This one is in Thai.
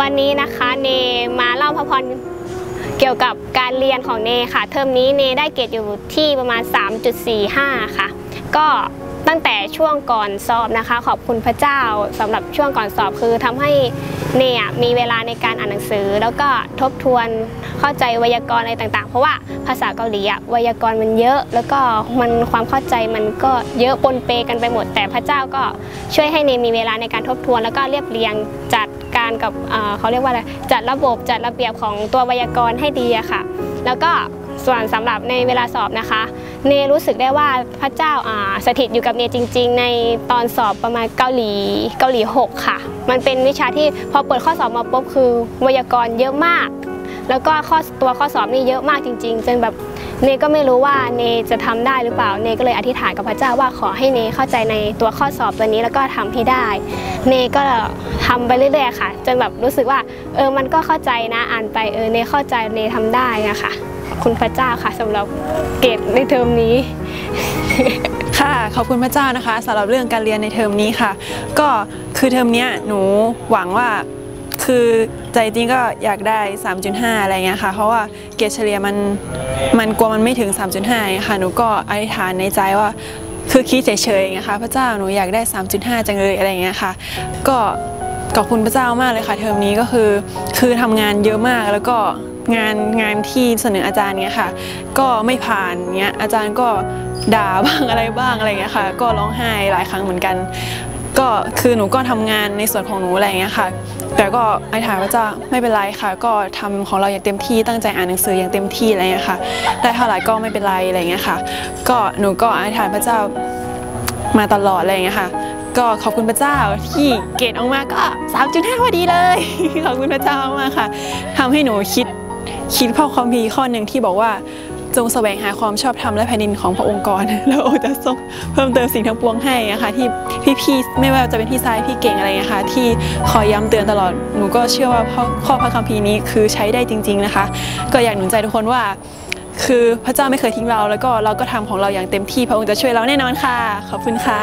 วันนี้นะคะเนมาเล่าพระพรเกี่ยวกับการเรียนของเนค่ะ เทอมนี้เนได้เกรดอยู่ที่ประมาณ 3.45 ค่ะ ก็ตั้งแต่ช่วงก่อนสอบนะคะ ขอบคุณพระเจ้าสำหรับช่วงก่อนสอบคือทำให้เนยมีเวลาในการอ่านหนังสือ แล้วก็ทบทวน เข้าใจไวยากรณ์อะไรต่างๆ เพราะว่าภาษาเกาหลีอะไวยากรณ์มันเยอะ แล้วก็มันความเข้าใจมันก็เยอะปนเปกันไปหมด แต่พระเจ้าก็ช่วยให้เนมีเวลาในการทบทวน แล้วก็เรียบเรียงจัดการกับเเขาเรียกว่าอะไรจัดระบบจัดระเบียบของตัวไวยากรณ์ให้ดีอะค่ะ แล้วก็ส่วนสำหรับในเวลาสอบนะคะ เนรู้สึกได้ว่าพระเจ้าาสถิตอยู่กับเนจริง ๆ ในตอนสอบประมาณเกาหลีเกาหลี 6 ค่ะ มันเป็นวิชาที่พอเปิดข้อสอบมาปุ๊บคือไวยากรณ์เยอะมาก แล้วก็ข้อตัวข้อสอบนี่เยอะมากจริง ๆ จนแบบเนก็ไม่รู้ว่าเนจะทำได้หรือเปล่าเนก็เลยอธิษฐานกับพระเจ้าว่าขอให้เนเข้าใจในตัวข้อสอบตัวนี้แล้วก็ทำให้ได้ เนก็ทำไปเรื่อยๆค่ะ จนแบบรู้สึกว่าเออมันก็เข้าใจนะอ่านไปเออเนเข้าใจเนทำได้นะคะคุณพระเจ้าค่ะสำหรับเกรดในเทอมนี้ค่ะขอบคุณพระเจ้านะคะสำหรับเรื่องการเรียนในเทอมนี้ค่ะ ก็คือเทอมเนี้ยหนูหวังว่า คือใจจริงก็อยากได้ 3.5 อะไรเงี้ยค่ะ เพราะว่าเกรดเฉลี่ยมันมันกลัวมันไม่ถึง 3.5 ค่ะหนูก็อธิษฐานในใจว่าคือคิดเฉยๆไงคะพระเจ้าหนูอยากได้ 3.5 จังเลยอะไรเงี้ยค่ะ ก็ขอบคุณพระเจ้ามากเลยค่ะเทอมนี้ก็คือคือทำงานเยอะมากแล้วก็งานงานที่เสนออาจารย์เงี้ยค่ะ ก็ไม่ผ่านเงี้ยอาจารย์ก็ด่าบ้างอะไรบ้างอะไรเงี้ยค่ะ ก็ร้องไห้หลายครั้งเหมือนกัน ก็คือหนูก็ทำงานในส่วนของหนูอะไรเงี้ยค่ะ แต่ก็ไอ้ถามว่าจะไม่เป็นไรค่ะ ก็ทำของเราอย่างเต็มที่ตั้งใจอ่านหนังสืออย่างเต็มที่อะไรเงี้ยค่ะ ได้เท่าไหร่ก็ไม่เป็นไรอะไรเงี้ยค่ะ ก็หนูก็อธิษฐานพระเจ้ามาตลอดอะไรเงี้ยค่ะก็ขอบคุณพระเจ้าที่เกรดออกมาก็3.5พอดีเลย ขอบคุณพระเจ้ามากค่ะทำให้หนูคิดคิดข้อความพีข้อหนึ่งที่บอกว่า จงแสวงหาความชอบธรรมและแผ่นดินของพระองค์ก่อนแล้วโอจะทรงเพิ่มเติมสิ่งทั้งปวงให้นะคะที่พี่ๆไม่ว่าจะเป็นพี่ชายพี่เก่งอะไรนะคะที่คอยย้ำเตือนตลอดหนูก็เชื่อว่าข้อพระคัมภีร์นี้คือใช้ได้จริง ๆนะคะ ก็อยากหนุนใจทุกคนว่า คือพระเจ้าไม่เคยทิ้งเรา แล้วก็เราก็ทำของเราอย่างเต็มที่พระองค์จะช่วยเราแน่นอนค่ะ ขอบคุณค่ะ